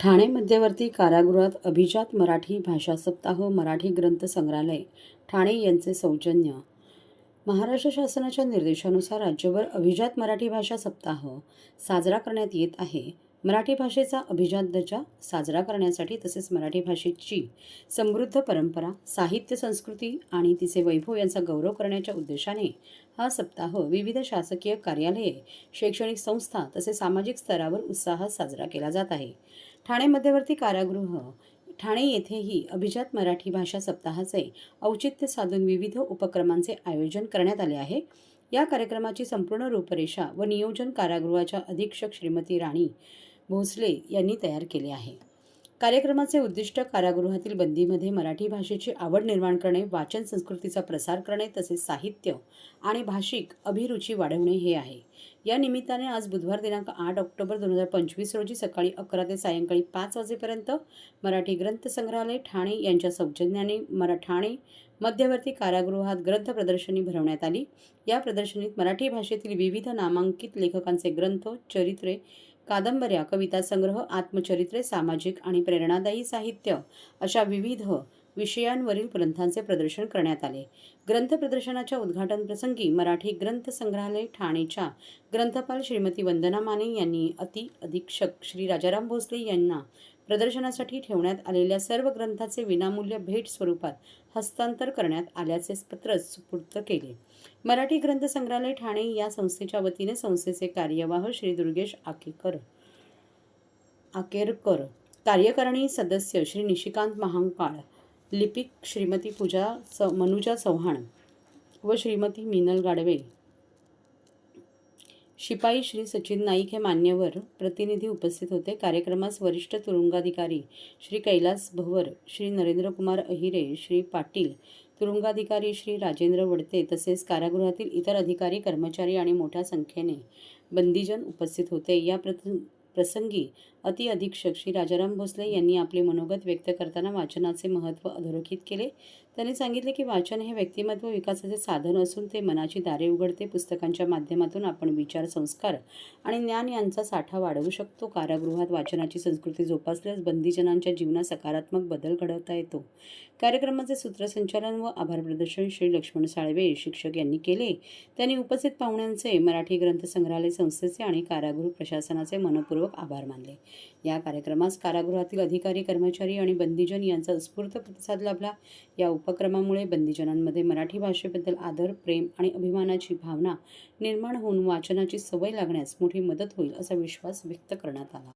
ठाणे मध्यवर्ती कारागृहात अभिजात मराठी भाषा सप्ताह मराठी ग्रंथ संग्रहालय ठाणे यांचे सौजन्य. महाराष्ट्र शासनाच्या निर्देशानुसार राज्यभर अभिजात मराठी भाषा सप्ताह साजरा करण्यात येत आहे. मराठी भाषेचा अभिजात दर्जा साजरा करण्यासाठी तसेच मराठी भाषेची समृद्ध परंपरा साहित्य संस्कृती आणि तिचे वैभव यांचा गौरव करण्याच्या उद्देशाने हा सप्ताह विविध शासकीय कार्यालये शैक्षणिक संस्था तसेच सामाजिक स्तरावर उत्साहात साजरा केला जात आहे. ठाणे मध्यवर्ती कारागृह. ठाणे येथेही अभिजात मराठी भाषा सप्ताहाचे औचित्य साधून विविध उपक्रमांचे आयोजन करण्यात आले आहे. या कार्यक्रमाची संपूर्ण रूपरेषा व नियोजन कारागृहाच्या अधीक्षक श्रीमती राणी भोसले यांनी तयार केले आहे. कार्यक्रमाचे उद्दिष्ट कारागृहातील बंदीमध्ये मराठी भाषेची आवड निर्माण करणे वाचन संस्कृतीचा प्रसार करणे तसेच साहित्य आणि भाषिक अभिरुची वाढवणे हे आहे. या निमित्ताने आज बुधवार दिनांक आठ ऑक्टोबर दोन हजार पंचवीस रोजी सकाळी अकरा ते सायंकाळी पाच वाजेपर्यंत मराठी ग्रंथ संग्रहालय ठाणे यांच्या सौजन्याने मरा ठाणे मध्यवर्ती कारागृहात ग्रंथ प्रदर्शनी भरवण्यात आली. या प्रदर्शनीत मराठी भाषेतील विविध नामांकित लेखकांचे ग्रंथ चरित्रे कादंबऱ्या कविता संग्रह आत्मचरित्रे सामाजिक आणि प्रेरणादायी साहित्य अशा विविध विषयांवरील ग्रंथांचे प्रदर्शन करण्यात आले. ग्रंथ प्रदर्शनाच्या उद्घाटन प्रसंगी मराठी ग्रंथ संग्रहालय ठाणेच्या ग्रंथपाल श्रीमती वंदना माने यांनी अति अधीक्षक श्री राजाराम भोसले यांना प्रदर्शनासाठी ठेवण्यात आलेल्या सर्व ग्रंथाचे विनामूल्य भेट स्वरूपात हस्तांतर करण्यात आल्याचे पत्र सुपूर्त केले. मराठी ग्रंथ संग्रहालय ठाणे या संस्थेच्या वतीने संस्थेचे कार्यवाह श्री दुर्गेश आकेकर आकेरकर कार्यकारिणी सदस्य श्री निशिकांत महांकाळ लिपिक श्रीमती पूजा च मनुजा चव्हाण व श्रीमती मिनल गाडवे शिपाई श्री सचिन नाईक हे मान्यवर प्रतिनिधी उपस्थित होते. कार्यक्रमास वरिष्ठ तुरुंगाधिकारी श्री कैलास भवर श्री नरेंद्रकुमार अहिरे श्री पाटील तुरुंगाधिकारी श्री राजेंद्र वडते तसेच कारागृहातील इतर अधिकारी कर्मचारी आणि मोठ्या संख्येने बंदीजन उपस्थित होते. या प्रत प्रसंगी अति अधीक्षक श्री राजाराम भोसले यांनी आपले मनोगत व्यक्त करताना वाचनाचे महत्त्व अधोरेखित केले. त्यांनी सांगितले की वाचन हे व्यक्तिमत्व विकासाचे साधन असून ते मनाची दारे उघडते पुस्तकांच्या माध्यमातून आपण विचार संस्कार आणि ज्ञान यांचा साठा वाढवू शकतो. कारागृहात वाचनाची संस्कृती जोपासल्यास बंदीजनांच्या जीवनात सकारात्मक बदल घडवता येतो. कार्यक्रमाचे सूत्रसंचालन व आभार प्रदर्शन श्री लक्ष्मण साळवे शिक्षक यांनी केले. त्यांनी उपस्थित पाहुण्यांचे मराठी ग्रंथ संग्रहालय संस्थेचे आणि कारागृह प्रशासनाचे मनपूर्वक आभार मानले. या कार्यक्रमास कारागृहातील अधिकारी कर्मचारी आणि बंदीजन यांचा उत्स्फूर्त प्रतिसाद लाभला. या उपक्रमामुळे बंदीजनांमध्ये मराठी भाषेबद्दल आदर प्रेम आणि अभिमानाची भावना निर्माण होऊन वाचनाची सवय लागण्यास मोठी मदत होईल असा विश्वास व्यक्त करण्यात आला.